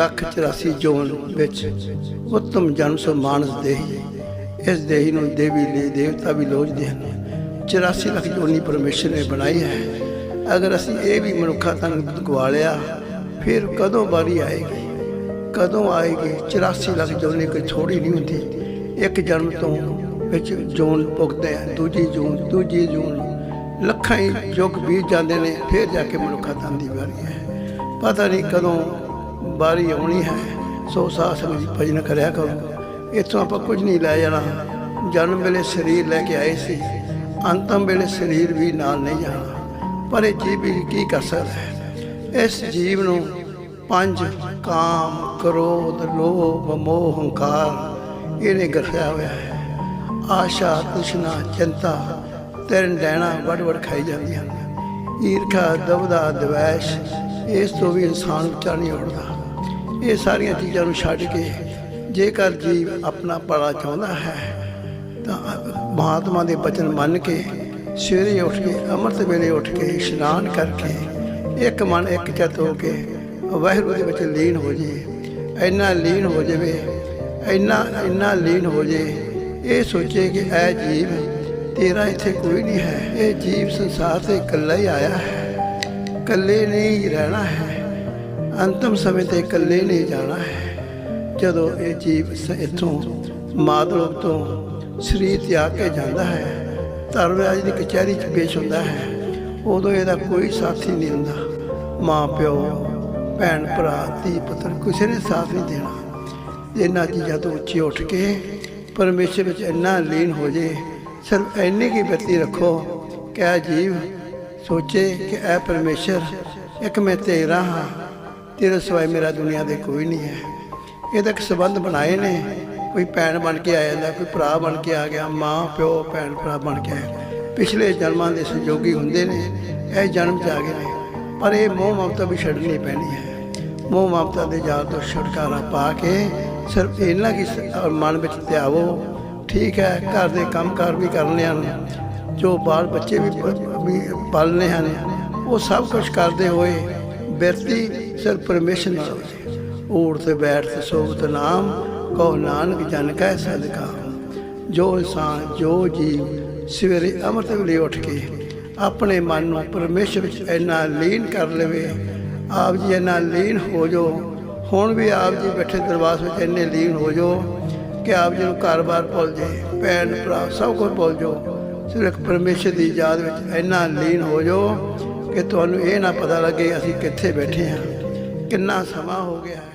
Lakh 84 zone ਵਿੱਚ ਉੱਤਮ ਜਨਮ ਸੋ ਮਾਨਸ ਦੇਹੀ। ਇਸ ਦੇਹੀ ਨੂੰ ਦੇਵੀ ਲਈ ਦੇਵਤਾ ਵੀ ਲੋਚਦੇ ਹਨ। 84 ਲੱਖ ਜੋਨੀ ਪਰਮੇਸ਼ਰ ਨੇ ਬਣਾਈ ਹੈ। ਅਗਰ ਅਸੀਂ ਇਹ ਵੀ ਮਨੁੱਖਾ ਤਨ ਗਵਾ ਲਿਆ ਫਿਰ ਕਦੋਂ ਵਾਰੀ ਆਏਗੀ? ਕਦੋਂ ਆਏਗੀ? 84 ਲੱਖ ਜੋਨੀ ਕੋਈ ਥੋੜੀ ਨਹੀਂ ਹੁੰਦੀ। ਇੱਕ ਜਨਮ ਤੋਂ ਵਿੱਚ ਜੋਨ ਭੁਗਤਦੇ ਆ, ਦੂਜੀ ਜੂਨ ਦੂਜੀ ਜੂਨ। ਲੱਖਾਂ ਹੀ ਯੁੱਗ ਬੀਤ ਜਾਂਦੇ ਨੇ, ਫਿਰ ਜਾ ਕੇ ਮਨੁੱਖਾ ਤਨ ਦੀ ਵਾਰੀ ਹੈ। ਪਤਾ ਨਹੀਂ ਕਦੋਂ ਵਾਰੀ ਆਉਣੀ ਹੈ, ਸੋ ਸਾਹ ਸੰਗ ਭਜਨ ਕਰਿਆ ਕਰੋ। ਇੱਥੋਂ ਆਪਾਂ ਕੁਝ ਨਹੀਂ ਲੈ ਜਾਣਾ। ਜਨਮ ਵੇਲੇ ਸਰੀਰ ਲੈ ਕੇ ਆਏ ਸੀ। ਅੰਤਮ ਵੇਲੇ ਸਰੀਰ ਵੀ ਨਾਲ ਨਹੀਂ ਜਾਣਾ। ਪਰ ਇਹ ਜੀਵ ਵੀ ਕੀ ਕਰ ਸਕਦਾ ਹੈ? ਇਸ ਜੀਵ ਨੂੰ ਪੰਜ ਕਾਮ, ਕ੍ਰੋਧ, ਲੋਭ, ਮੋਹ, ਹੰਕਾਰ ਇਹਨੇ ਗਰਖਿਆ ਹੋਇਆ ਹੈ। ਆਸ਼ਾ, ਤ੍ਰਿਸ਼ਨਾ, ਚਿੰਤਾ, ਤੇਰਨ ਲੈਣਾ ਵੜ ਵੜ ਖਾਈ ਜਾਂਦੀਆਂ ਹਨ। ਈਰਖਾ ਦਬਦਾ ਦਵੈਸ਼ ਇਸ ਤੋਂ ਵੀ ਇਨਸਾਨ ਉੱਚਾ ਨਹੀਂ ਉੱਠਦਾ ਇਹ ਸਾਰੀਆਂ ਚੀਜ਼ਾਂ ਨੂੰ ਛੱਡ ਕੇ ਜੇਕਰ ਜੀਵ ਆਪਣਾ ਭਲਾ ਚਾਹੁੰਦਾ ਹੈ, ਤਾਂ ਮਹਾਤਮਾ ਦੇ ਬਚਨ ਮੰਨ ਕੇ ਸਵੇਰੇ ਉੱਠ ਕੇ, ਅੰਮ੍ਰਿਤ ਵੇਲੇ ਉੱਠ ਕੇ ਇਸ਼ਨਾਨ ਕਰਕੇ ਇੱਕ ਮਨ ਇੱਕ ਚਿੱਤ ਹੋ ਕੇ ਵਾਹਿਗੁਰੂ ਦੇ ਵਿੱਚ ਲੀਨ ਹੋ ਜੇ। ਇੰਨਾ ਲੀਨ ਹੋ ਜਾਵੇ, ਇੰਨਾ ਇੰਨਾ ਲੀਨ ਹੋ ਜੇ, ਇਹ ਸੋਚੇ ਕਿ ਇਹ ਜੀਵ ਤੇਰਾ ਇੱਥੇ ਕੋਈ ਨਹੀਂ ਹੈ। ਇਹ ਜੀਵ ਸੰਸਾਰ ਤੇ ਇਕੱਲਾ ਹੀ ਆਇਆ ਹੈ। ਇਕੱਲੇ ਨਹੀਂ ਰਹਿਣਾ ਹੈ। ਅੰਤਮ ਸਮੇਂ ਤੇ ਇਕੱਲੇ ਨਹੀਂ ਜਾਣਾ ਹੈ। ਜਦੋਂ ਇਹ ਜੀਵ ਸ- ਇੱਥੋਂ ਮਾਦਲੋਕ ਤੋਂ ਸਰੀਰ ਤਿਆਗ ਕੇ ਜਾਂਦਾ ਹੈ, ਧਰਮਰਾਜ ਦੀ ਕਚਹਿਰੀ 'ਚ ਪੇਸ਼ ਹੁੰਦਾ ਹੈ, ਉਦੋਂ ਇਹਦਾ ਕੋਈ ਸਾਥੀ ਨਹੀਂ ਹੁੰਦਾ। ਮਾਂ, ਪਿਓ, ਭੈਣ, ਭਰਾ, ਧੀ, ਪੁੱਤਰ ਕਿਸੇ ਨੇ ਸਾਥ ਨਹੀਂ ਦੇਣਾ। ਇਹਨਾਂ ਚੀਜ਼ਾਂ ਤੋਂ ਉੱਚੀ ਉੱਠ ਕੇ ਪਰਮੇਸ਼ਰ ਵਿੱਚ ਇੰਨਾ ਲੀਨ ਹੋ ਜੇ, ਸਿਰਫ ਇੰਨੀ ਕੀ ਬਤੀ ਰੱਖੋ ਕਿ ਇਹ ਜੀਵ ਸੋਚੇ ਕਿ ਇਹ ਪਰਮੇਸ਼ਰ, ਇੱਕ ਮੈਂ ਤੇਰਾ ਹਾਂ, ਤੇਰੇ ਸਿਵਾਏ ਮੇਰਾ ਦੁਨੀਆ ਦੇ ਕੋਈ ਨਹੀਂ ਹੈ। ਇਹਦਾ ਇੱਕ ਸੰਬੰਧ ਬਣਾਏ ਨੇ। ਕੋਈ ਭੈਣ ਬਣ ਕੇ ਆ ਜਾਂਦਾ ਕੋਈ ਭਰਾ ਬਣ ਕੇ ਆ ਗਿਆ, ਮਾਂ, ਪਿਓ, ਭੈਣ, ਭਰਾ ਬਣ ਕੇ ਆਇਆ। ਪਿਛਲੇ ਜਨਮਾਂ ਦੇ ਸਹਿਯੋਗੀ ਹੁੰਦੇ ਨੇ, ਇਹ ਜਨਮ ਚ ਆ ਗਏ ਨੇ। ਪਰ ਇਹ ਮੋਹ ਮਮਤਾ ਵੀ ਛੱਡਣੀ ਪੈਣੀ ਹੈ। ਮੋਹ ਮਮਤਾ ਦੇ ਜਾਲ ਤੋਂ ਛੁਟਕਾਰਾ ਪਾ ਕੇ ਸਿਰਫ ਇਹਨਾਂ ਕੀ ਮਨ ਵਿੱਚ ਧਿਆਵੋ ਠੀਕ ਹੈ, ਘਰ ਦੇ ਕੰਮਕਾਰ ਵੀ ਕਰਨੇ ਹਨ ਜੋ ਬਾਲ ਬੱਚੇ ਵੀ ਪ- ਪਾਲਨੇ ਹਨ, ਉਹ ਸਭ ਕੁਝ ਕਰਦੇ ਹੋਏ ਬਿਰਤੀ ਸਿਰਫ ਪਰਮੇਸ਼ਰ ਨਾਲ ਹੋਵੇ ਊੜ ਤੇ ਬੈਠ ਤੇ ਸੋਵਤ ਨਾਮ, ਕਹੋ ਨਾਨਕ ਜਨ ਕੈ ਸਦਕਾ। ਜੋ ਇਨਸਾਨ, ਜੋ ਜੀਵ ਸਵੇਰੇ ਅੰਮ੍ਰਿਤ ਵੇਲੇ ਉੱਠ ਕੇ ਆਪਣੇ ਮਨ ਨੂੰ ਪਰਮੇਸ਼ਰ ਵਿੱਚ ਇੰਨਾ ਲੀਨ ਕਰ ਲਵੇ, ਆਪ ਜੀ ਇੰਨਾ ਲੀਨ ਹੋ ਜੋ, ਹੁਣ ਵੀ ਆਪ ਜੀ ਬੈਠੇ ਦਰਬਾਰ ਵਿੱਚ ਇੰਨੇ ਲੀਨ ਹੋ ਜੋ ਕਿ ਆਪ ਜੀ ਨੂੰ ਘਰ-ਬਾਰ ਭੁੱਲ ਜੇ ਭੈਣ ਭਰਾ ਸਭ ਕੁਝ ਭੁੱਲ ਜੋ। ਸਿਰਫ ਪਰਮੇਸ਼ਰ ਦੀ ਯਾਦ ਵਿੱਚ ਇੰਨਾ ਲੀਨ ਹੋ ਜਾਓ ਕਿ ਤੁਹਾਨੂੰ ਇਹ ਨਾ ਪਤਾ ਲੱਗੇ ਅਸੀਂ ਕਿੱਥੇ ਬੈਠੇ ਹਾਂ, ਕਿੰਨਾ ਸਮਾਂ ਹੋ ਗਿਆ ਹੈ।